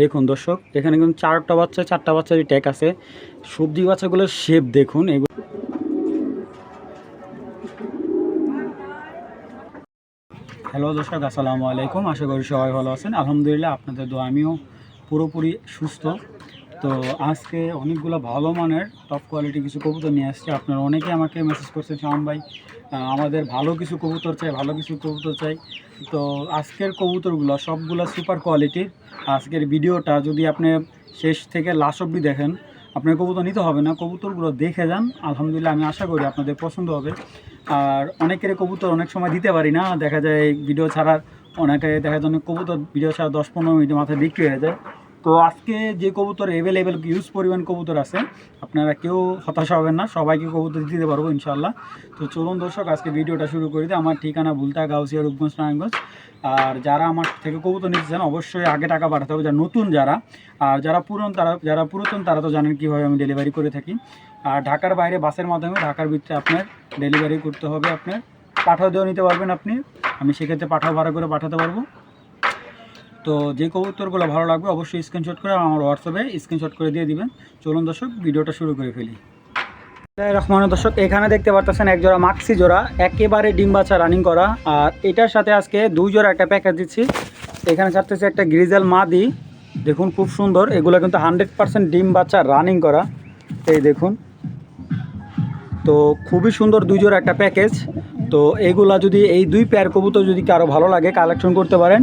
দেখুন দর্শক, এখানে কিন্তু চারটা বাচ্চা, চারটা বাচ্চারই ট্যাগ আছে। সবজি বাচ্চাগুলোর শেপ দেখুন, এগুলো হ্যালো দর্শক, আসসালামু আলাইকুম। আশা করি সবাই ভালো আছেন। আলহামদুলিল্লাহ, আপনাদের দোয়া, আমিও পুরোপুরি সুস্থ। তো আজকে অনেকগুলো ভালো মানের টপ কোয়ালিটি কিছু কবুতর নিয়ে আসছি। আপনারা অনেকে আমাকে মেসেজ করছেন শাম ভাই আমাদের ভালো কিছু কবুতর চাই, ভালো কিছু কবুতর চাই। তো আজকের কবুতরগুলো সবগুলো সুপার কোয়ালিটির আজকের ভিডিওটা যদি আপনি শেষ থেকে লাস্ট অব্দি দেখেন, আপনার কবুতর নিতে হবে না। কবুতরগুলো দেখে যান। আলহামদুলিল্লাহ, আমি আশা করি আপনাদের পছন্দ হবে। আর অনেকের কবুতর অনেক সময় দিতে পারি না। দেখা যায় ভিডিও ছাড়ার অনেকে দেখা যায় কবুতর ভিডিও ছাড়া দশ পনেরো মিনিটের মাথায় বিক্রি হয়ে যায়। তো আজকে যে কবুতর অ্যাভেলেবেল ইউজ পরিমাণ কবুতর আছে, আপনারা কেউ হতাশা হবেন না, সবাইকে কবুতর দিতে পারব ইনশাল্লাহ তো চলুন দর্শক, আজকে ভিডিওটা শুরু করে দিই আমার ঠিকানা ভুলতা, গাউসিয়া, রূপগঞ্জ, নারায়ণগঞ্জ। আর যারা আমার থেকে কবুতর নিতে চান, অবশ্যই আগে টাকা পাঠাতে হবে, যারা নতুন যারা। আর যারা পুরন, তারা, যারা পুরাতন, তারা তো জানেন কীভাবে আমি ডেলিভারি করে থাকি। আর ঢাকার বাইরে বাসের মাধ্যমে, ঢাকার ভিতরে আপনার ডেলিভারি করতে হবে, আপনার পাঠাও দিয়েও নিতে পারবেন আপনি। আমি সেক্ষেত্রে পাঠাও ভাড়া করে পাঠাতে পারব। তো যে কবুতরগুলো ভালো লাগবে অবশ্যই স্ক্রিনশট করে আমার হোয়াটসঅ্যাপে স্ক্রিনশট করে দিয়ে দিবেন। চলুন দর্শক, ভিডিওটা শুরু করে ফেলি। রহমান দর্শক, এখানে দেখতে পারতেছেন এক জোড়া মাক্সি জোড়া, একেবারে ডিম বাচ্চা রানিং করা। আর এটার সাথে আজকে দুই জোড়া একটা প্যাকেজ দিচ্ছি। এখানে ছাড়তেছে একটা গ্রিজেল মাদি। দেখুন, খুব সুন্দর। এগুলো কিন্তু হান্ড্রেড পার্সেন্ট ডিম বাচ্চা রানিং করা। এই দেখুন। তো খুবই সুন্দর দুই জোড়া একটা প্যাকেজ তো এইগুলা যদি এই দুই পেয়ার কবুতর যদি কারও ভালো লাগে কালেকশন করতে পারেন,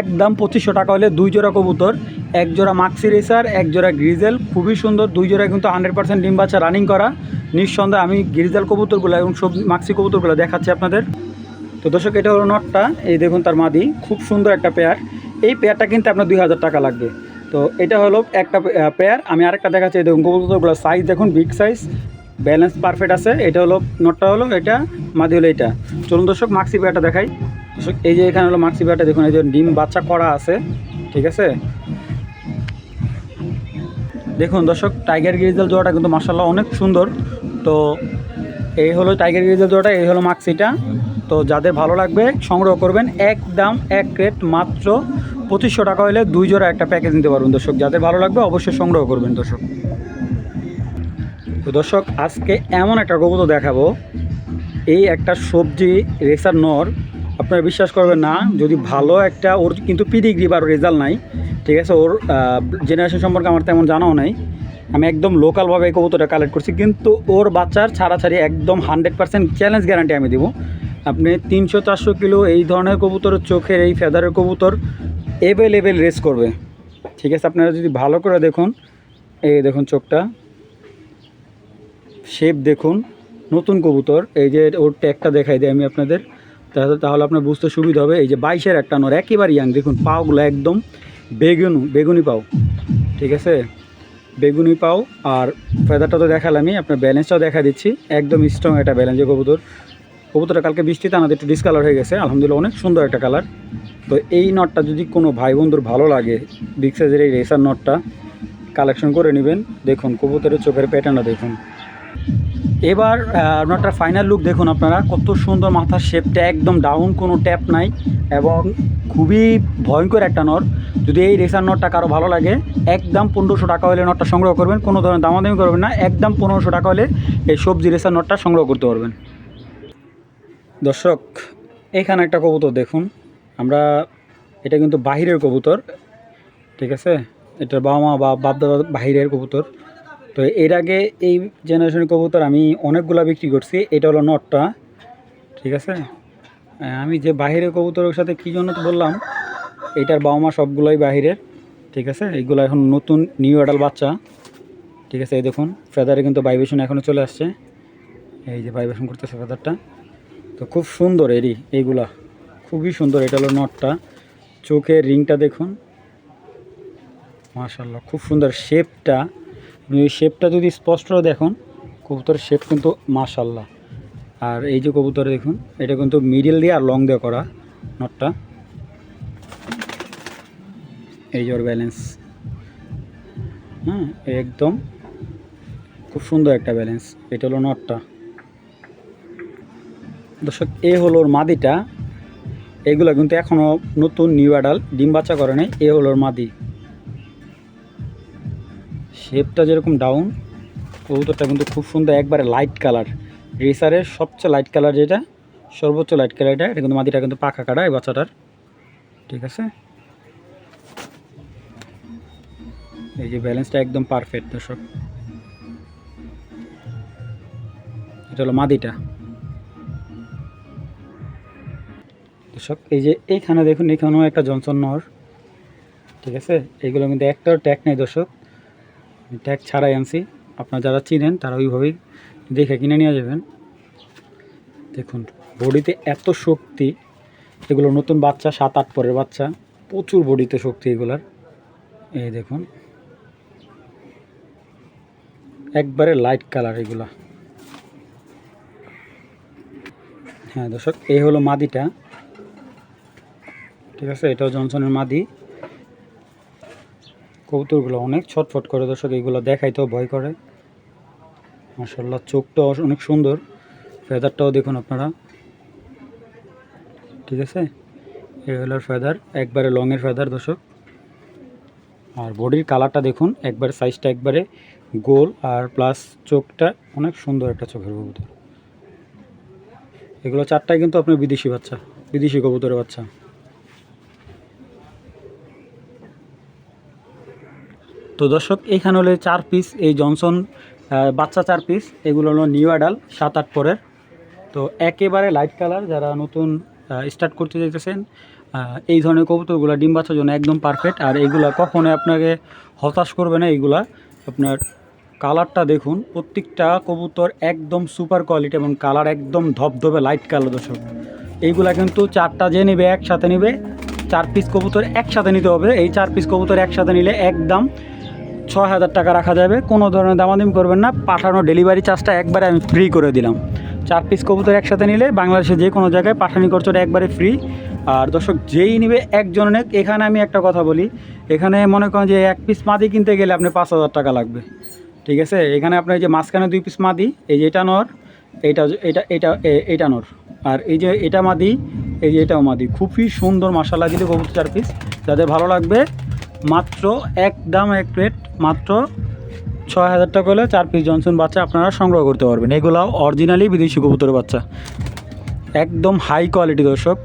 একদম পঁচিশশো টাকা হলে দুই জোড়া কবুতর, এক জোড়া মাক্সি রেসার এক জোড়া গ্রিজেল খুবই সুন্দর, দুই জোড়া কিন্তু হান্ড্রেড পার্সেন্ট ডিম বাচ্চা রানিং করা। নিঃসন্দেহে আমি গ্রিজেল কবুতরগুলো এবং সব মাক্সি কবুতরগুলো দেখাচ্ছি আপনাদের। তো দর্শক, এটা হলো নটটা, এই দেখুন তার মাদি, খুব সুন্দর একটা পেয়ার এই পেয়ারটা কিন্তু আপনার দুই হাজার টাকা লাগবে। তো এটা হলো একটা পেয়ার আমি আরেকটা দেখাচ্ছি দেখুন কবুতরগুলো সাইজ দেখুন বিগ সাইজ ব্যালেন্স পারফেক্ট আছে, এটা হলো নটটা হলো এটা, মাদি হলো এটা। চলুন দর্শক মাক্সি পেয়ারটা দেখাই। দর্শক, এই যে এখানে হলো মাক্সি পেয়ারটা দেখুন এই যে ডিম বাচ্চা করা আছে, ঠিক আছে? দেখুন দর্শক টাইগার গ্রিজেল জোড়াটা কিন্তু মার্শাল্লাহ অনেক সুন্দর। তো এই হলো টাইগার গ্রিজেল জোড়াটা, এই হলো মাক্সিটা তো যাদের ভালো লাগবে, সংগ্রহ করবেন এক দাম এক রেট মাত্র পঁচিশশো টাকা হলে দুই জোড়া একটা প্যাকেজ নিতে পারবেন দর্শক। যাদের ভালো লাগবে, অবশ্যই সংগ্রহ করবেন দর্শক। তো দর্শক, আজকে এমন একটা কবুতর দেখাবো। এই একটা সবজি রেসার নর, আপনারা বিশ্বাস করবেন না, যদি ভালো একটা, ওর কিন্তু পিডিগ্রি বা রেজাল্ট নাই, ঠিক আছে? ওর জেনারেশন সম্পর্কে আমার তেমন জানাও নাই। আমি একদম লোকালভাবে এই কবুতরটা কালেক্ট করছি, কিন্তু ওর বাচ্চার ছাড়াছাড়ি একদম হান্ড্রেড পার্সেন্ট চ্যালেঞ্জ গ্যারান্টি আমি দিব। আপনি তিনশো চারশো কিলো এই ধরনের কবুতর, চোখের এই ফেদারের কবুতর এভেলেবেল রেস করবে। ঠিক আছে? আপনারা যদি ভালো করে দেখুন, এই দেখুন চোখটা। শেপ দেখুন, নতুন কবুতর। এই যে ওর ট্যাগটা দেখাই দিই আমি আপনাদের। তাহলে তাহলে আপনার বুঝতে সুবিধা হবে। এই যে বাইশের একটা নর, একেবারে ইয়াং দেখুন, পাওগুলো একদম বেগুন, বেগুনি পাও। ঠিক আছে? বেগুনি পাও। আর ফেদারটা তো দেখালামই, আপনার ব্যালেন্সটাও দেখা দিচ্ছি। একদম স্ট্রং একটা ব্যালেন্সের কবুতর। কবুতরটা কালকে বৃষ্টিতে আমাদের একটু ডিসকালার হয়ে গেছে। আলহামদুলিল্লাহ, অনেক সুন্দর একটা কালার তো এই নটটা যদি কোনো ভাই বন্ধুর ভালো লাগে বিগ সাইজের এই রেসার নটটা কালেকশন করে নেবেন। দেখুন, কবুতরের চোখের প্যাটার্নটা দেখুন। এবার আপনারটা ফাইনাল লুক দেখুন আপনারা, কত সুন্দর মাথার শেপটা একদম ডাউন কোনো ট্যাপ নাই এবং খুবই ভয়ঙ্কর একটা নট যদি এই রেসার নটটা কারও ভালো লাগে, একদম পনেরোশো টাকা হলে নটটা সংগ্রহ করবেন, কোনো ধরনের দামাদামি করবেন না, একদম পনেরোশো টাকা হলে এই সবজি রেসার নটটা সংগ্রহ করতে পারবেন। দর্শক, এখানে একটা কবুতর দেখুন, আমরা, এটা কিন্তু বাহিরের কবুতর, ঠিক আছে? এটার বাবা মা বা বাপদাদা বাহিরের কবুতর। তো এর আগে এই জেনারেশনের কবুতর আমি অনেকগুলা বিক্রি করছি। এটা হলো নটটা, ঠিক আছে? আমি যে বাহিরের কবুতরের সাথে কী জন্য তো বললাম, এটার বাবা মা সবগুলোই বাহিরের, ঠিক আছে? এইগুলো এখন নতুন নিউ অ্যাডাল বাচ্চা, ঠিক আছে? এই দেখুন ফেদারে কিন্তু ভাইব্রেশন এখনও চলে আসছে। এই যে ভাইব্রেশন করতেছে ফেদারটা তো খুব সুন্দর এরই, এইগুলা। খুবই সুন্দর, এটা হলো নটটা। চোখের রিংটা দেখুন। মাশাল্লাহ খুব সুন্দর শেপটা ওই শেপটা যদি স্পষ্ট দেখুন, কবুতরের শেপ কিন্তু মাশাল্লাহ আর এই যে কবুতর দেখুন, এটা কিন্তু মিডিল দিয়ে আর লং দিয়ে করা নটটা এই যে ওর ব্যালেন্স হ্যাঁ একদম খুব সুন্দর একটা ব্যালেন্স এটা হলো নটটা দর্শক, এ হলো ওর মাদিটা। এগুলো কিন্তু এখনও নতুন নিউ অ্যাডাল ডিম বাচ্চা করে নেই, এ হলো ওর মাদি। শেপটা যেরকম ডাউন কবুতরটা কিন্তু খুব সুন্দর একবারে লাইট কালার রেসারের সবচেয়ে লাইট কালার যেটা, সর্বোচ্চ লাইট কালার এটা এটা কিন্তু মাদিটা কিন্তু পাখা কাটা এই বাচ্চাটার। ঠিক আছে? এই যে ব্যালেন্সটা একদম পারফেক্ট দর্শক। এটা হলো মাদিটা দর্শক, এই যে এইখানে দেখুন, এখানেও একটা জনসন নহর ঠিক আছে? এগুলো কিন্তু একটাও ট্যাগ নেই দর্শক। ট্যাগ ছাড়াই আনছি। আপনারা যারা চিনেন, তারা ওইভাবেই দেখে কিনে নিয়ে যাবেন। দেখুন, বডিতে এত শক্তি, এগুলো নতুন বাচ্চা সাত আট পরের বাচ্চা, প্রচুর বডিতে শক্তি এগুলার। এই দেখুন, একবারে লাইট কালার এগুলা। হ্যাঁ দর্শক, এই হলো মাদিটা। ঠিক আছে, এটাও জনসনের মাদি। কবুতরগুলো অনেক ছটফট করে, দর্শক এইগুলো দেখাইতেও ভয় করে। মাসাল্লাহ চোখটাও অনেক সুন্দর। ফেদারটাও দেখুন আপনারা। ঠিক আছে? এই হলো ফেদার, একবারে লংয়ের ফেদার, দর্শক। আর বডির কালারটা দেখুন, একবারে সাইজটা একবারে গোল, আর প্লাস চোখটা অনেক সুন্দর একটা চোখের কবুতর। এগুলো চারটায় কিন্তু আপনার বিদেশি বাচ্চা, বিদেশি কবুতরের বাচ্চা। তো দর্শক এইখানে হলে চার পিস এই জনসন বাচ্চা চার পিস এগুলো হলো নিউ অ্যাডাল সাত আট পরের। তো একেবারে লাইট কালার যারা নতুন স্টার্ট করতে চাইতেছেন এই ধরনের কবুতরগুলো ডিম বাচ্চার জন্য একদম পারফেক্ট আর এইগুলা কখনোই আপনাকে হতাশ করবে না এইগুলা আপনার কালারটা দেখুন, প্রত্যেকটা কবুতর একদম সুপার কোয়ালিটি এবং কালার একদম ধবধবে লাইট কালার দর্শক। এইগুলা কিন্তু চারটা যে নেবে একসাথে নেবে, চার পিস কবুতর একসাথে নিতে হবে। এই চার পিস কবুতর একসাথে নিলে একদম ছয় হাজার টাকা রাখা যাবে, কোনো ধরনের দামাদামি করবেন না, পাঠানো ডেলিভারি চার্জটা একবারে আমি ফ্রি করে দিলাম। চার পিস কবুতর একসাথে নিলে বাংলাদেশে যে কোনো জায়গায় পাঠানি খরচটা একবারে ফ্রি আর দর্শক, যেই নিবে একজন নেক, এখানে আমি একটা কথা বলি, এখানে মনে করেন যে এক পিস মাদি কিনতে গেলে আপনি পাঁচ হাজার টাকা লাগবে। ঠিক আছে? এখানে আপনার এই যে মাঝখানে দুই পিস মাদি, এই যে এটা নর এটা এটা, এ- এটা নর। আর এই যে এটা মাদি, এই যে এটাও মাদি। খুবই সুন্দর মশালা দিলে কবুতর চার পিস যাদের ভালো লাগবে মাত্র এক দাম এক প্লেট মাত্র ছয় হাজার টাকা হলে চার পিস জনসন বাচ্চা আপনারা সংগ্রহ করতে পারবেন। এগুলো অরিজিনালি বিদেশি কবুতরের বাচ্চা। একদম হাই কোয়ালিটি দর্শক।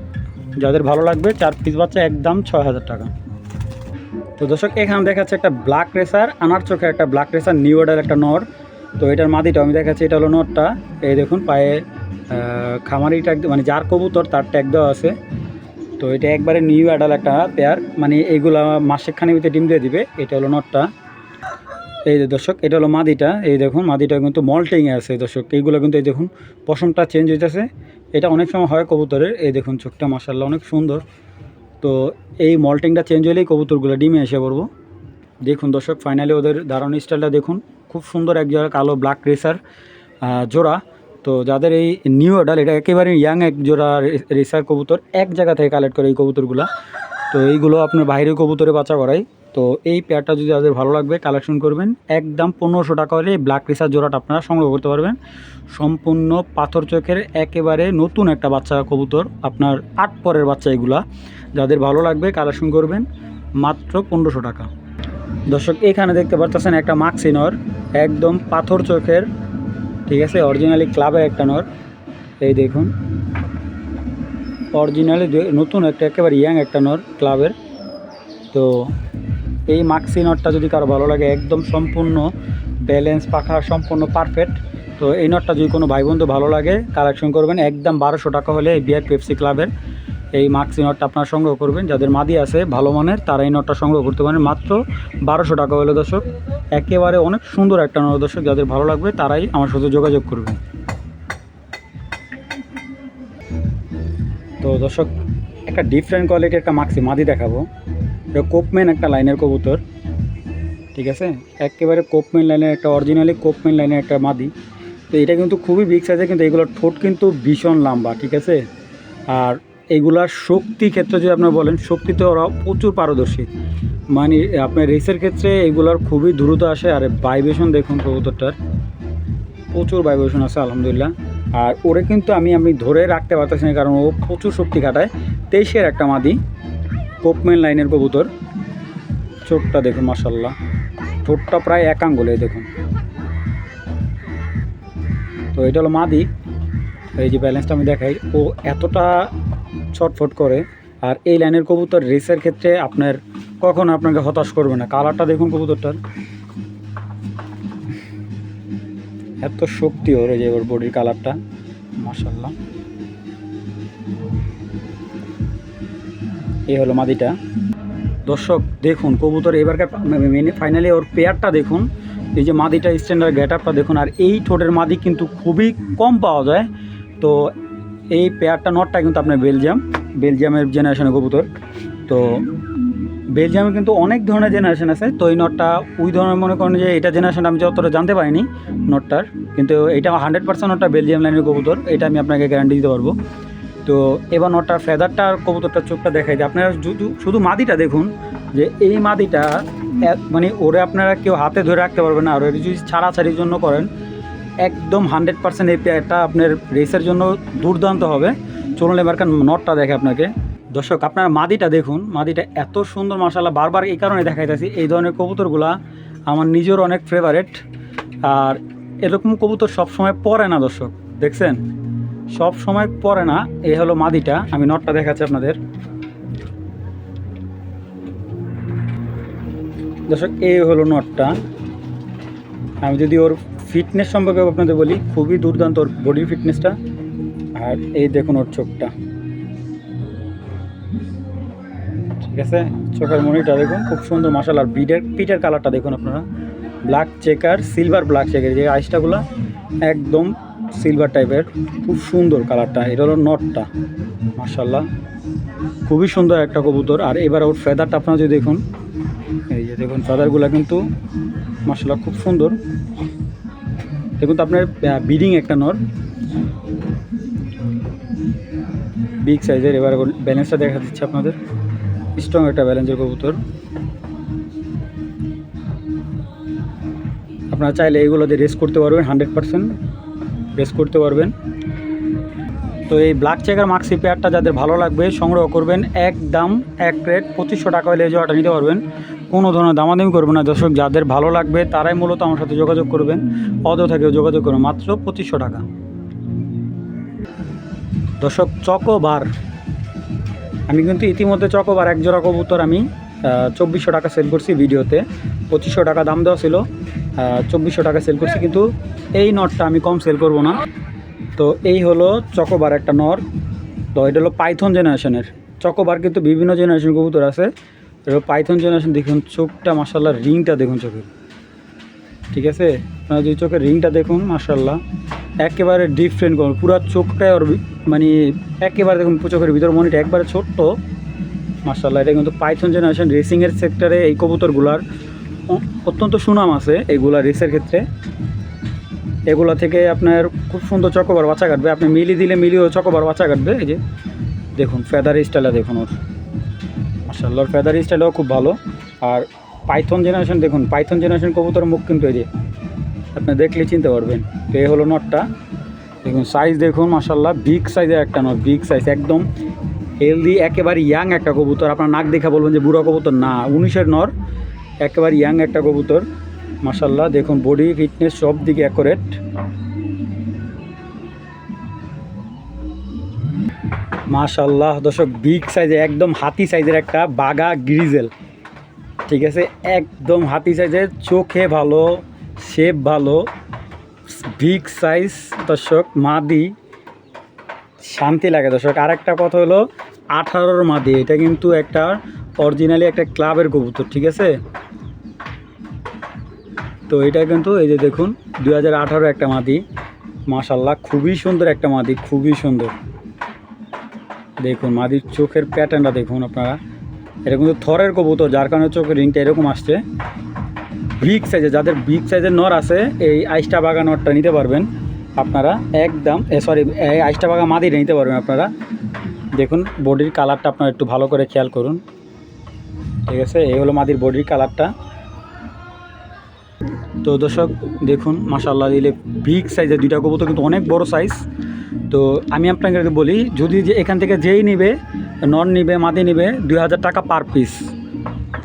যাদের ভালো লাগবে চার পিস বাচ্চা একদম ছয় হাজার টাকা। তো দর্শক এখানে দেখাচ্ছে একটা ব্ল্যাক রেসার আনার চোখে একটা ব্ল্যাক রেসার নিউ অর্ডার একটা নর। তো এটার মাদিটা আমি দেখাচ্ছি এটা হলো নরটা। এই দেখুন পায়ে আহ, খামারি ট্যাগ মানে যার কবুতর তার ট্যাগ দেওয়া আছে। তো এটা একবারে নিউ অ্যাডাল একটা পেয়ার মানে এইগুলা মাসেক খানির ভিতরে ডিম দিয়ে দিবে। এটা হলো নটটা এই যে দর্শক, এটা হলো মাদিটা। এই দেখুন, মাদিটা কিন্তু মল্টিংয়ে আছে দর্শক। এইগুলো কিন্তু এই দেখুন, পশমটা চেঞ্জ হইতেছে। এটা অনেক সময় হয় কবুতরের। এই দেখুন, চোখটা মাসাল্লাহ অনেক সুন্দর। তো এই মল্টিংটা চেঞ্জ হলেই কবুতরগুলো ডিমে এসে পড়ব। দেখুন দর্শক ফাইনালি ওদের দারুণ স্টাইলটা দেখুন। খুব সুন্দর এক জোড়া কালো ব্ল্যাক রেসার জোড়া। তো যাদের এই নিউ অর্ডার এটা একেবারে ইয়াং এক জোড়া রেসার কবুতর, এক জায়গা থেকে কালেক্ট করে এই কবুতরগুলো। তো এইগুলো আপনার বাইরে কবুতরে বাচ্চা করাই। তো এই পেয়ারটা যদি যাদের ভালো লাগবে কালেকশন করবেন। একদম পনেরোশো টাকা হলে ব্ল্যাক রেসার জোড়াটা আপনারা সংগ্রহ করতে পারবেন। সম্পূর্ণ পাথর চোখের একেবারে নতুন একটা বাচ্চা কবুতর, আপনার আট পরের বাচ্চা এগুলা। যাদের ভালো লাগবে কালেকশন করবেন। মাত্র পনেরোশো টাকা। দর্শক, এখানে দেখতে পাচ্ছেন একটা মাক্সিনর একদম পাথর চোখের ঠিক আছে? অরিজিনালি ক্লাবের একটা নর। এই দেখুন। অরিজিনালি নতুন একটা, একেবারে ইয়াং একটা নর ক্লাবের তো এই মাক্সি নটটা যদি কারও ভালো লাগে, একদম সম্পূর্ণ ব্যালেন্স পাখা, সম্পূর্ণ পারফেক্ট তো এই নটটা যদি কোনো ভাই বন্ধু ভালো লাগে কালেকশন করবেন। একদম বারোশো টাকা হলে এই বিআর পেপসি ক্লাবের এই মাক্সি নটটা আপনারা সংগ্রহ করবেন। যাদের মাদি আছে, ভালো মানের, তারা এই নটটা সংগ্রহ করতে পারেন। মাত্র বারোশো টাকা হলে দর্শক। একেবারে অনেক সুন্দর একটা নর দর্শক, যাদের ভালো লাগবে তারাই আমার সাথে যোগাযোগ করবেন। তো দর্শক, একটা ডিফারেন্ট কোয়ালিটির একটা মাক্সি, মাদি দেখাবো। এটা কোপম্যান একটা লাইনের কবুতর। ঠিক আছে? একেবারে কোপম্যান লাইনের একটা অরিজিনালি কোপম্যান লাইনের একটা মাদি। তো এটা কিন্তু খুবই বিগ সাইজের কিন্তু এগুলোর ঠোঁট কিন্তু ভীষণ লম্বা, ঠিক আছে? আর এগুলার শক্তি ক্ষেত্রে যদি আপনার বলেন শক্তিতে ওরা প্রচুর পারদর্শী। মানে আপনার রেসের ক্ষেত্রে এগুলার খুবই দ্রুত আসে, আর ভাইব্রেশন দেখুন কবুতরটার। প্রচুর ভাইব্রেশন আছে, আলহামদুলিল্লাহ। আর ওরে কিন্তু আমি আমি ধরে রাখতে পারতেছি না, কারণ ও প্রচুর শক্তি কাটায় তেইশের একটা মাদি কোপমেন লাইনের কবুতর। চোখটা দেখুন মাসাল্লাহ ঠোঁটটা প্রায় এক আঙ্গুল, দেখুন। তো এটা হলো মাদি। এই যে ব্যালেন্সটা আমি দেখাই, ও এতটা ছটফট করে। আর এই লাইনের কবুতর রেসের ক্ষেত্রে আপনার কখনো আপনাকে হতাশ করবে না। কালারটা দেখুন কবুতরটার। এত শক্তি ওর যে ওর বডির কালারটা। মাসাল্লাহ এই হলো মাদিটা। দর্শক, দেখুন কবুতর এবারকার মেনে ফাইনালি ওর পেয়ারটা দেখুন। এই যে মাদিটা স্ট্যান্ডার্ড গেট আপটা দেখুন। আর এই ঠোঁটের মাদি কিন্তু খুবই কম পাওয়া যায়। তো এই পেয়ারটা নটটা কিন্তু আপনার বেলজিয়াম বেলজিয়ামের জেনারেশনের কবুতর। তো বেলজিয়ামে কিন্তু অনেক ধরনের জেনারেশন আছে। তো এই নটটা ওই ধরনের মনে করেন যে এটা জেনারেশন আমি যতটা জানতে পারিনি নটটার কিন্তু এটা হান্ড্রেড পার্সেন্ট নটটা বেলজিয়াম লাইনের কবুতর, এটা আমি আপনাকে গ্যারান্টি দিতে পারব। তো এবার নটটার ফেদারটা আর কবুতরটার চোখটা দেখাই যে আপনারা শুধু- মাদিটা দেখুন, যে এই মাদিটা মানে ওরে আপনারা কেউ হাতে ধরে রাখতে পারবেন না। আর যদি ছাড়াছাড়ির জন্য করেন একদম হান্ড্রেড পার্সেন্ট এই পেয়ারটা আপনার রেসের জন্য দুর্দান্ত হবে। চলুন এবারকার নটটা দেখে আপনাকে। দর্শক, আপনার মাদিটা দেখুন। মাদিটা এত সুন্দর মাসাল্লাহ বারবার এই কারণে দেখাইতেছি, এই ধরনের কবুতরগুলা আমার নিজের অনেক ফেভারেট আর এরকম কবুতর সব সময় পরে না, দর্শক। দেখছেন? সব সময় পরে না, এই হলো মাদিটা। আমি নটটা দেখাচ্ছি আপনাদের। দর্শক, এই হলো নটটা। আমি যদি ওর ফিটনেস সম্পর্কে আপনাদের বলি, খুবই দুর্দান্ত ওর বডি ফিটনেসটা আর এই দেখুন ওর চোখটা। ঠিক আছে? চোখের মনিটা দেখুন, খুব সুন্দর মাসাল আর বিডের পিটের কালারটা দেখুন আপনারা। Black checker silver black checker যে আইসটাগুলো একদম সিলভার টাইপের খুব সুন্দর কালারটা এটা হলো নটটা মাসাল্লাহ খুবই সুন্দর একটা কবুতর। আর এবার ওর ফেদারটা আপনারা যদি দেখুন, এই যে দেখুন ফেদারগুলো কিন্তু মাসাল্লাহ খুব সুন্দর। দেখুন তো আপনার বিডিং একটা নর। বিগ সাইজের এবার ব্যালেন্সটা দেখা দিচ্ছে আপনাদের। স্ট্রং একটা ব্যালেন্সের কবুতর। আপনারা চাইলে এগুলো দিয়ে রেস করতে পারবেন হান্ড্রেড পারসেন্ট রেস করতে পারবেন। তো এই ব্ল্যাক চেকার মাক্সি পেয়ারটা যাদের ভালো লাগবে, সংগ্রহ করবেন এক দাম এক রেট পঁচিশশো টাকা হলে জোড়াটা নিতে পারবেন। কোনো ধরনের দামাদামি করবেন না। দর্শক, যাদের ভালো লাগবে তারাই মূলত আমার সাথে যোগাযোগ করবেন। অযথা কেউ যোগাযোগ করবেন মাত্র পঁচিশশো টাকা। দর্শক, চকোবার। আমি কিন্তু ইতিমধ্যে চকোবার এক জোড়া কবুতর আমি চব্বিশশো টাকা সেল করছি ভিডিওতে। পঁচিশশো টাকা দাম দেওয়া ছিল চব্বিশশো টাকা সেল করছি, কিন্তু এই নটটা আমি কম সেল করব না। তো এই হলো চকোবার একটা নর। তো এটা হলো পাইথন জেনারেশনের চকোবার কিন্তু বিভিন্ন জেনারেশন কবুতর আছে। হলো পাইথন জেনারেশন দেখুন, চোখটা মাসাল্লাহ রিংটা দেখুন চোখের। ঠিক আছে? আপনারা যদি চোখের রিংটা দেখুন মাসাল্লাহ একেবারে ডিফারেন্ট কোন পুরো চোখটাই ওর মানে একেবারে দেখুন চোখের ভিতর, মনিটা একবারে ছোট্ট। মাসাল্লাহ এটা কিন্তু পাইথন জেনারেশন রেসিংয়ের সেক্টরে এই কবুতরগুলার অত্যন্ত সুনাম আছে এইগুলা রেসের ক্ষেত্রে। এগুলো থেকে আপনার খুব সুন্দর চকোবার বাচ্চা কাটবে। আপনি মিলি দিলে মিলিও চকোবার বাচ্চা কাটবে। এই যে, দেখুন ফেদার স্টাইলটা দেখুন ওর। মাসাল্লাহ ফেদার স্টাইলও খুব ভালো। আর পাইথন জেনারেশন দেখুন পাইথন জেনারেশন কবুতর মুখ কিন্তু এই যে আপনি দেখলে চিনতে পারবেন। তো এই হলো নটটা দেখুন সাইজ দেখুন মাসাল্লাহ বিগ সাইজের একটা নট বিগ সাইজ একদম হেলদি একেবারে ইয়াং একটা কবুতর। আপনার নাক দেখা বলবেন যে বুড়ো কবুতর, না, উনিশের নর একেবারে ইয়াং একটা কবুতর। মাসাল্লাহ দেখুন বডি ফিটনেস সব দিকে অ্যাকোরেট মাশাল্লাহ দর্শক বিগ সাইজে একদম হাতি সাইজের একটা বাগা গ্রিজেল ঠিক আছে? একদম হাতি সাইজের চোখে ভালো শেপ ভালো বিগ সাইজ দর্শক, মাদি, শান্তি লাগে দর্শক। আর একটা কথা হলো, আঠারোর মাদি, এটা কিন্তু একটা অরিজিনালি একটা ক্লাবের কবুতর, ঠিক আছে? তো এটা কিন্তু এই যে দেখুন দু হাজার আঠারো একটা মাদি। মাশাল্লাহ খুবই সুন্দর একটা মাদি, খুবই সুন্দর। দেখুন, মাদির চোখের প্যাটার্নটা দেখুন আপনারা। এটা কিন্তু থরের কবুতর, যার কারণে চোখের রিংটা এরকম আসছে। বিগ সাইজে যাদের বিগ সাইজের নর আছে, এই আইসটা বাগা নরটা নিতে পারবেন আপনারা। একদম সরি এই আইসটা বাগা মাদিটা নিতে পারবেন আপনারা। দেখুন বডির কালারটা আপনারা একটু ভালো করে খেয়াল করুন। ঠিক আছে, এই হলো মাদির বডির কালারটা তো দর্শক, দেখুন মাশাল্লাহ দিলে বিগ সাইজের দুইটা কবুতর কিন্তু অনেক বড় সাইজ তো আমি আপনাকে বলি, যদি যে এখান থেকে যেই নিবে, নন নিবে, মাদি নিবে, দুই হাজার টাকা পার পিস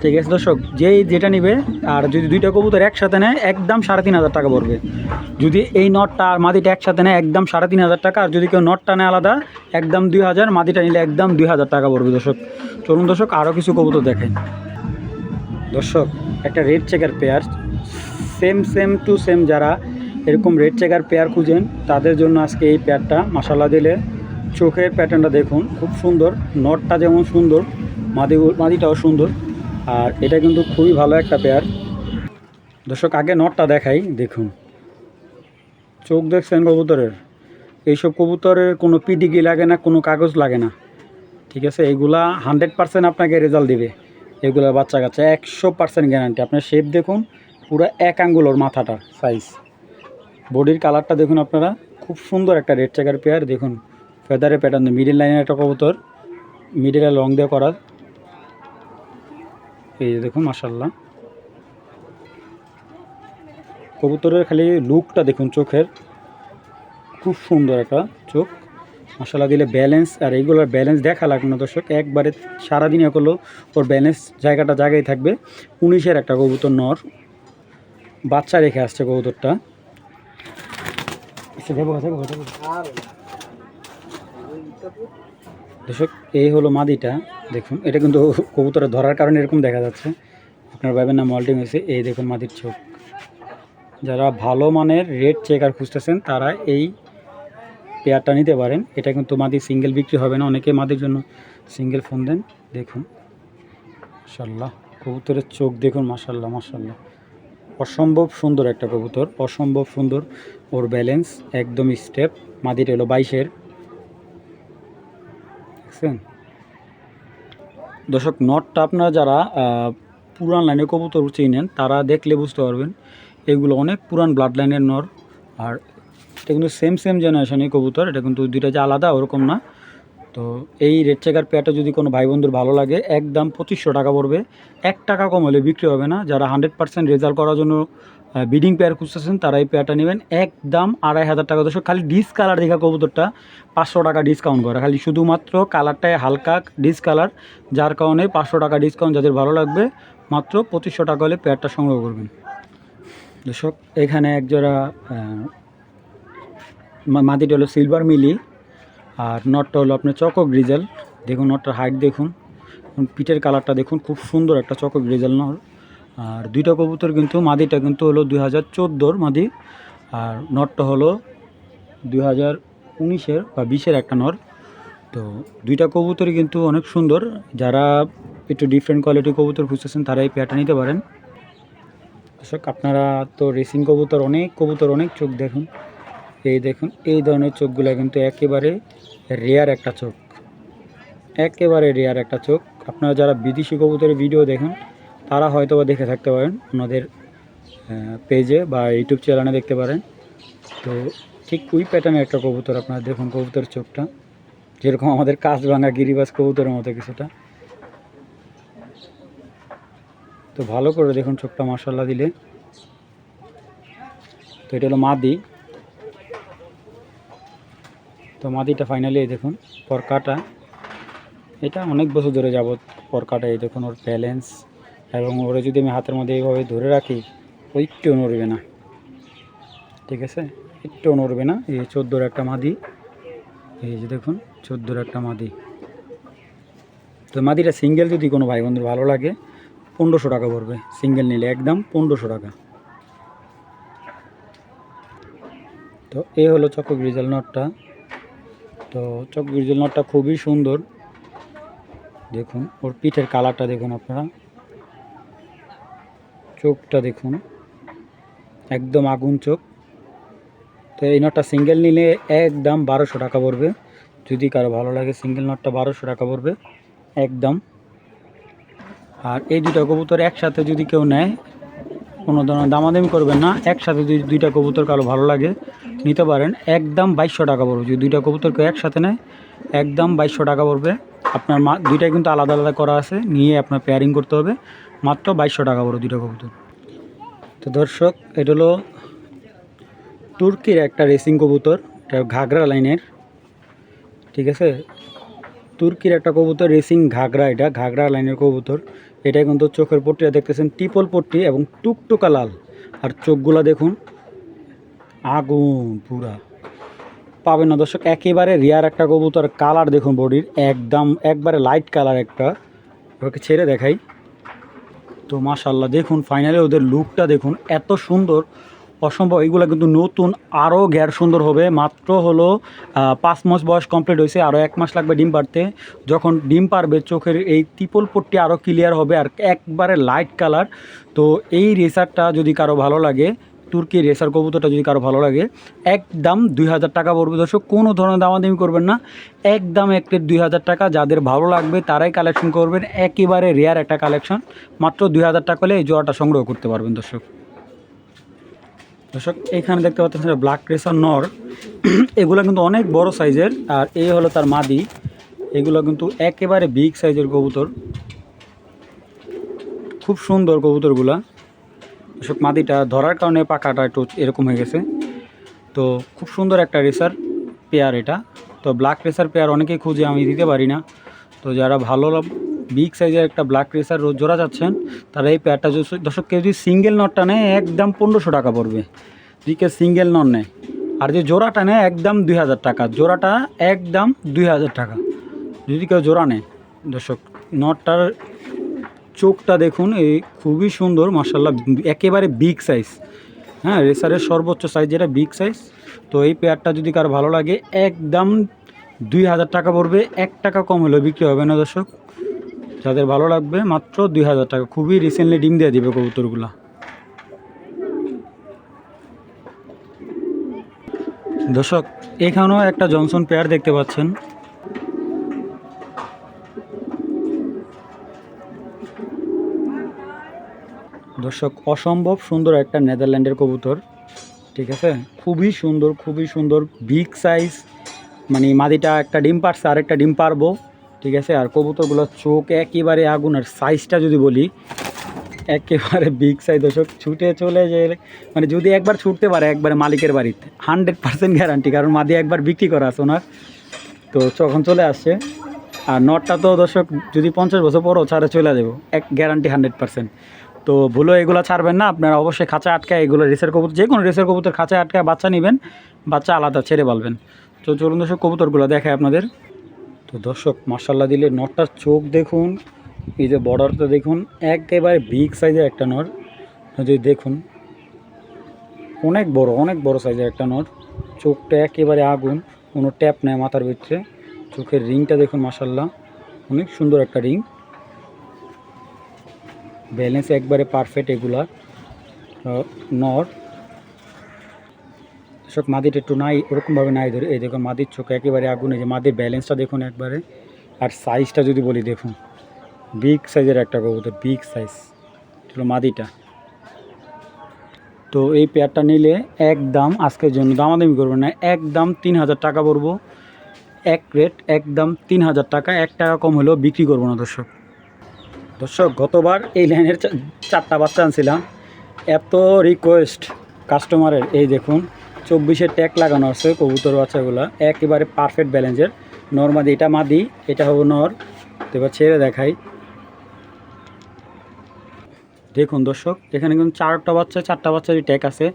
ঠিক আছে দর্শক, যেই যেটা নিবে, আর যদি দুইটা কবুতর একসাথে নেয়, একদম সাড়ে তিন হাজার টাকা পড়বে। যদি এই নটটা আর মাদিটা একসাথে নেয়, একদম সাড়ে তিন হাজার টাকা, আর যদি কেউ নটটা নেয় আলাদা, একদম দুই হাজার, মাদিটা নিলে একদম দুই হাজার টাকা পড়বে দর্শক। চলুন দর্শক আরও কিছু কবুতর দেখেন। দর্শক, একটা red checker pair same same to same যারা এরকম রেড চেকার পেয়ার খুঁজেন, তাদের জন্য আজকে এই পেয়ারটা মশালা দিলে চোখের প্যাটার্নটা দেখুন, খুব সুন্দর নটটা যেমন সুন্দর, মাদি মাদিটাও সুন্দর, আর এটা কিন্তু খুবই ভালো একটা পেয়ার দর্শক, আগে নটটা দেখাই, দেখুন। চোখ দেখছেন কবুতরের? এইসব কবুতরের কোনো পিডিগি লাগে না, কোনো কাগজ লাগে না। ঠিক আছে এগুলা হান্ড্রেড পার্সেন্ট আপনাকে রেজাল্ট দিবে। এগুলো বাচ্চা কাচ্চা, একশো পার্সেন্ট গ্যারান্টি আপনার শেপ দেখুন, পুরো এক আঙ্গুলোর মাথাটা সাইজ বডির কালারটা দেখুন আপনারা। খুব সুন্দর একটা রেড চেকার পেয়ার দেখুন। ফেদারে প্যাটার্ন মিডিল লাইনের একটা কবুতর মিডিলে লং দিয়ে করা এই যে দেখুন মাসাল্লাহ কবুতরের খালি লুকটা দেখুন চোখের। খুব সুন্দর একটা চোখ। মশলা দিলে ব্যালেন্স আর এইগুলোর ব্যালেন্স দেখা লাগবে না দর্শক। একবারে সারাদিন করল ওর ব্যালেন্স জায়গাটা জায়গায় থাকবে। উনিশের একটা কবুতর নর। বাচ্চা রেখে আসছে কবুতরটা আচ্ছা, দেবো, দেবো, দেবো। দর্শক, এই হলো মাদিটা, দেখুন, এটা কিন্তু কবুতরে ধরার কারণে এরকম দেখা যাচ্ছে। আপনার ভাইবের নাম মল্টিং হয়েছে, এই দেখুন মাদির চোখ। যারা ভালো মানের রেড চেকার খুঁজতেছেন, তারা এই পেয়ারটা নিতে পারেন। এটা কিন্তু মাদি সিঙ্গেল বিক্রি হবে না, অনেকে মাদির জন্য সিঙ্গেল ফোন দেন। দেখুন মাসাল্লাহ কবুতরের চোখ দেখুন মাসাল্লাহ মাসাল্লাহ অসম্ভব সুন্দর একটা কবুতর, অসম্ভব সুন্দর ওর ব্যালেন্স একদম স্টেপ মাদিটা এলো বাইশের। দেখছেন? দর্শক নটটা আপনারা যারা পুরান লাইনের কবুতর চিনেন, তারা দেখলে বুঝতে পারবেন, এগুলো অনেক পুরান ব্লাড লাইনের নর। আর এটা কিন্তু সেম সেম জেনারেশনের কবুতর, এটা কিন্তু দুইটা যে আলাদা, ওরকম না। তো এই রেড চেকার পেয়ারটা যদি কোনো ভাই বন্ধুর ভালো লাগে একদম পঁচিশশো টাকা পড়বে। এক টাকা কম হলে বিক্রি হবে না। যারা হান্ড্রেড পার্সেন্ট রেজাল্ট করার জন্য বিডিং পেয়ার খুঁজতেছেন তারা এই পেয়ারটা নেবেন। একদম আড়াই হাজার টাকা দর্শক খালি ডিস কালার দেখা কবুতরটা পাঁচশো টাকা ডিসকাউন্ট করে। খালি শুধুমাত্র কালারটায় হালকা ডিস কালার যার কারণে পাঁচশো টাকা ডিসকাউন্ট যাদের ভালো লাগবে মাত্র পঁচিশশো টাকা হলে পেয়ারটা সংগ্রহ করবেন। দর্শক এখানে একজোড়া আহ, মা- মাদিটা হলো সিলভার মিলি। আর নটটা হলো আপনার চকো গ্রিজেল। দেখুন নটটার হাইট দেখুন। পিঠের কালারটা দেখুন, খুব সুন্দর একটা চকো গ্রিজেল নর আর দুইটা কবুতর কিন্তু, মাদিটা কিন্তু হলো দুই হাজার চোদ্দোর মাদি। আর নটটা হলো দুই হাজার উনিশের বা বিশের একটা নর তো দুইটা কবুতরই কিন্তু অনেক সুন্দর। যারা একটু ডিফারেন্ট কোয়ালিটির কবুতর খুঁজতেছেন তারা এই নিতে পারেন। আপনারা তো রেসিং কবুতর, অনেক কবুতর, অনেক চোখ দেখুন। এই দেখুন, এই ধরনের চোখগুলো কিন্তু একেবারে রেয়ার একটা চোখ। একেবারে রেয়ার একটা চোখ। আপনারা যারা বিদেশি কবুতরের ভিডিও দেখেন, তারা হয়তো বা দেখে থাকতে পারেন, ওনাদের পেজে বা ইউটিউব চ্যানেলে দেখতে পারেন। তো ঠিক ওই প্যাটার্নের একটা কবুতর আপনারা দেখুন, কবুতরের চোখটা। যেরকম আমাদের কাজ ভাঙা গিরিবাজ কবুতরের মতো কিছুটা। তো ভালো করে দেখুন চোখটা মশলা দিলে। তো এটা হলো মাদি। তো মাদিটা ফাইনালি এই দেখুন, পরকাটা। এটা অনেক বছর ধরে যাবত পরকাটা এই দেখুন, ওর ব্যালেন্স এবং ওরে যদি আমি হাতের মধ্যে এইভাবে ধরে রাখি, ও একটু নড়বে না। ঠিক আছে? একটু নড়বে না। এই চোদ্দোর একটা মাদি, এই যে দেখুন, চোদ্দোর একটা মাদি। তো মাদিটা সিঙ্গেল যদি কোনো ভাই বন্ধুর ভালো লাগে, পনেরোশো টাকা পড়বে। সিঙ্গেল নিলে একদম পনেরোশো টাকা। তো এই হলো চক্র গ্রিজাল নটটা। তো চক গ্রিজেল নটটা খুবই সুন্দর। দেখুন, ওর পিঠের কালারটা দেখুন আপনারা। চোখটা দেখুন, একদম আগুন চোখ। তো এই নটটা সিঙ্গেল নিলে একদম বারোশো টাকা পড়বে। যদি কারও ভালো লাগে সিঙ্গেল নটটা বারোশো টাকা পড়বে, একদম। আর এই দুটা কবুতর একসাথে যদি কেউ নেয় কোনো ধরনের দামাদামি করবেন না। একসাথে যদি দুইটা কবুতর কারও ভালো লাগে, নিতে পারেন। একদম বাইশশো টাকা পড়বে। যদি দুইটা কবুতর কেউ একসাথে নেয়, একদম বাইশশো টাকা পড়বে। আপনার মা দুইটাই কিন্তু আলাদা আলাদা করা আছে। নিয়ে আপনার পেয়ারিং করতে হবে। মাত্র বাইশশো টাকা পড়বে দুইটা কবুতর। তো দর্শক, এটা হলো তুর্কির একটা রেসিং কবুতর। এটা ঘাগরা লাইনের। ঠিক আছে? তুর্কির একটা কবুতর রেসিং ঘাগরা এটা। ঘাগরা লাইনের কবুতর। এটা কিন্তু চোখের পট্টিটা দেখতেছেন, টিপল পট্টি এবং টুকটুকা লাল। আর চোখগুলা দেখুন, আগুন পুরা। পাবেন না দর্শক, একেবারে রিয়ার একটা কবুতর কালার দেখুন বডির একদম একবারে লাইট কালার একটা। ওকে ছেড়ে দেখাই। তো মাশাল্লাহ দেখুন ফাইনালি ওদের লুকটা দেখুন, এত সুন্দর। অসম্ভব। এগুলো কিন্তু নতুন আরও গ্যার সুন্দর হবে। মাত্র হলো পাঁচ মাস বয়স কমপ্লিট হয়েছে আরও এক মাস লাগবে ডিম পারতে যখন ডিম পারবে চোখের এই ত্রিপল পট্টি আরও ক্লিয়ার হবে আর একবারে লাইট কালার তো এই রেসারটা যদি কারও ভালো লাগে, তুর্কি রেসার কবুতরটা যদি কারও ভালো লাগে একদম দুই হাজার টাকা পড়বে। দর্শক, কোনো ধরনের দামাদামি করবেন না। একদম এক প্লেট দুই হাজার টাকা। যাদের ভালো লাগবে, তারাই কালেকশন করবেন। একেবারে রেয়ার একটা কালেকশন মাত্র দুই হাজার টাকা হলে এই জোয়াটা সংগ্রহ করতে পারবেন দর্শক। দর্শক, এখানে দেখতে পাচ্ছেন ব্ল্যাক রেসার নর এগুলো কিন্তু অনেক বড় সাইজের, আর এই হলো তার মাদি। এগুলো কিন্তু একেবারে বিগ সাইজের কবুতর। খুব সুন্দর কবুতরগুলা। দর্শক, মাদিটা ধরার কারণে পাকাটা একটু এরকম হয়ে গেছে। তো খুব সুন্দর একটা রেসার পেয়ার এটা। তো ব্ল্যাক রেসার পেয়ার অনেকেই খুঁজে আমি দিতে পারি না। তো যারা ভালো বিগ সাইজের একটা ব্ল্যাক রেসার রোজ জোড়া যাচ্ছেন। তারা এই পেয়ারটা যদি- দর্শক, কেউ যদি সিঙ্গেল নটটা নেয়, একদম পনেরোশো টাকা পড়বে। যদি কেউ সিঙ্গেল নট নেয়। আর যে জোড়াটা নেয়, একদম দুই হাজার টাকা। জোড়াটা একদম দুই হাজার টাকা। যদি কেউ জোড়া নেয়, দর্শক নটটার চোখটা দেখুন, এই খুবই সুন্দর মার্শাল্লাহ একেবারে বিগ সাইজ হ্যাঁ রেসারের সর্বোচ্চ সাইজ যেটা বিগ সাইজ তো এই পেয়ারটা যদি কার ভালো লাগে, একদম দুই হাজার টাকা পড়বে। এক টাকা কম হলেও বিক্রি হবে না, দর্শক। যাদের ভালো লাগবে মাত্র দুই হাজার টাকা। খুবই রিসেন্টলি ডিম দিয়ে দিবে কবুতরগুলা। দর্শক, এখানেও একটা জনসন পেয়ার দেখতে পাচ্ছেন। দর্শক, অসম্ভব সুন্দর একটা নেদারল্যান্ডের কবুতর, ঠিক আছে? খুবই সুন্দর খুবই সুন্দর বিগ সাইজ মানে মাদিটা একটা ডিম পারছে আর একটা ডিম পারব। ঠিক আছে? আর কবুতরগুলোর চোখ একেবারে আগুন আর সাইজটা যদি বলি, একেবারে বিগ সাইজ দর্শক, ছুটে চলে যে মানে যদি একবার ছুটতে পারে একবারে মালিকের বাড়িতে হান্ড্রেড পার্সেন্ট গ্যারান্টি কারণ মাদি একবার বিক্রি করা আছে ওনার। তো যখন চলে আসছে, আর নটটা তো দর্শক, যদি পঞ্চাশ বছর পরও ছাড়ে চলে যাব, এক গ্যারান্টি হান্ড্রেড পার্সেন্ট তো ভুলো, এগুলো ছাড়বেন না, আপনারা অবশ্যই খাঁচা আটকায় এগুলো রেসের কবুতর যে কোনো রেসের কবুতর খাঁচা আটকায় বাচ্চা নেবেন, বাচ্চা আলাদা ছেড়ে পালবেন। তো চলুন দর্শক, কবুতরগুলো দেখায় আপনাদের। তো দর্শক মার্শাল্লাহ দিলে নটটার চোখ দেখুন এই যে বর্ডারটা দেখুন একেবারে বিগ সাইজের একটা নর। যদি দেখুন অনেক বড় অনেক বড় সাইজের একটা নর। চোখটা একেবারে আগুন কোনো ট্যাপ নেয় মাথার ভিতরে। চোখের রিংটা দেখুন মাসাল্লাহ অনেক সুন্দর একটা রিং। ব্যালেন্স একবারে পারফেক্ট এগুলা আহ, সব মাদিটা একটু নাই, ওরকমভাবে নাই ধরে। এই দেখুন মাদির চোখ একেবারে আগুন যে মাদির ব্যালেন্সটা দেখুন একবারে। আর সাইজটা যদি বলি দেখুন বিগ সাইজের একটা কবুতর বিগ সাইজ ছিল মাদিটা। তো এই পেয়ারটা নিলে একদম আজকের জন্য দামাদামি করব না, একদম তিন হাজার টাকা পড়ব। এক রেট একদম তিন হাজার টাকা, এক টাকা কম হলেও বিক্রি করব না দর্শক। দর্শক, গতবার এই লাইনের চারটা বাচ্চা আনছিলাম। এত রিকোয়েস্ট কাস্টমারের এই দেখুন চব্বিশের ট্যাগ লাগানো আছে কবুতর বাচ্চাগুলো। একেবারে পারফেক্ট ব্যালেন্সের নর্মাদি এটা মাদি, এটা হব নর। এবার ছেড়ে দেখাই। দেখুন দর্শক, এখানে কিন্তু চারটা বাচ্চা, চারটা বাচ্চারই ট্যাগ আছে।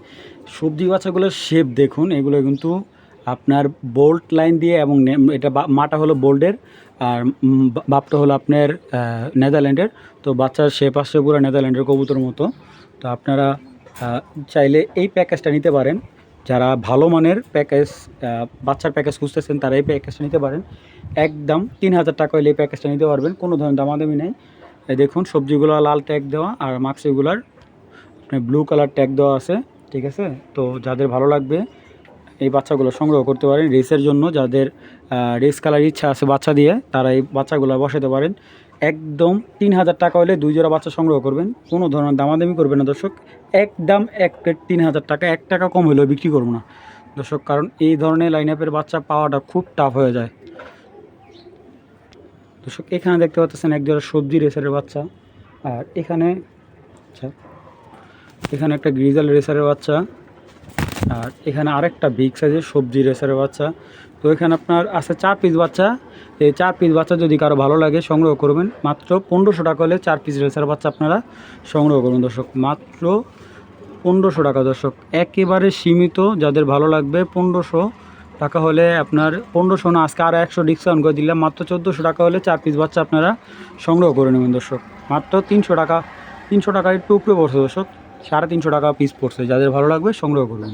সবজি বাচ্চাগুলোর শেপ দেখুন, এগুলো কিন্তু আপনার বোল্ট লাইন দিয়ে এবং এটা মাটা হলো বোল্ডের আর বাপটা হলো আপনার নেদারল্যান্ডের তো বাচ্চার শেপ আসছে পুরো নেদারল্যান্ডের কবুতর মতো। তো আপনারা চাইলে এই প্যাকেজটা নিতে পারেন। যারা ভালো মানের প্যাকেজ বাচ্চার প্যাকেজ খুঁজতেছেন, তারা এই প্যাকেজটা নিতে পারেন। একদম তিন হাজার টাকা হলে এই প্যাকেজটা নিতে পারবেন, কোনো ধরনের দামাদামি নেই। দেখুন, সবজিগুলো লাল ট্যাগ দেওয়া, আর মাক্সিগুলার আপনার ব্লু কালার ট্যাগ দেওয়া আছে, ঠিক আছে? তো যাদের ভালো লাগবে, এই বাচ্চাগুলো সংগ্রহ করতে পারেন। রেসের জন্য যাদের রেস কালার ইচ্ছা আছে বাচ্চা দিয়ে, তারা এই বাচ্চাগুলো বসাতে পারেন। একদম তিন হাজার টাকা হলে দুই জোড়া বাচ্চা সংগ্রহ করবেন। কোনো ধরনের দামাদামি করবেন না, দর্শক। একদম এক প্লেট তিন হাজার টাকা, এক টাকা কম হলেও বিক্রি করব না। দর্শক, কারণ এই ধরনের লাইন আপের বাচ্চা পাওয়াটা খুব টাফ হয়ে যায়। দর্শক, এখানে দেখতে পাচ্ছেন এক জোড়া সবজি রেসারের বাচ্চা। আর এখানে আচ্ছা এখানে একটা গ্রিজাল রেসারের বাচ্চা। আর এখানে আরেকটা বিগ সাইজের সবজি রেসারের বাচ্চা। তো এখানে আপনার আছে চার পিস বাচ্চা। এই চার পিস বাচ্চা যদি কারও ভালো লাগে সংগ্রহ করবেন, মাত্র পনেরোশো টাকা হলে চার পিস রেসার বাচ্চা আপনারা সংগ্রহ করবেন। দর্শক, মাত্র পনেরোশো টাকা। দর্শক, একেবারে সীমিত, যাদের ভালো লাগবে পনেরোশো টাকা হলে আপনার পনেরোশো না, আজকে আর একশো ডিসকাউন্ট করে দিলাম, মাত্র চোদ্দোশো টাকা হলে চার পিস বাচ্চা আপনারা সংগ্রহ করে নেবেন। দর্শক, মাত্র তিনশো টাকা তিনশো টাকা একটু উপরে পড়ছে। দর্শক, সাড়ে তিনশো টাকা পিস পড়ছে। যাদের ভালো লাগবে সংগ্রহ করবেন।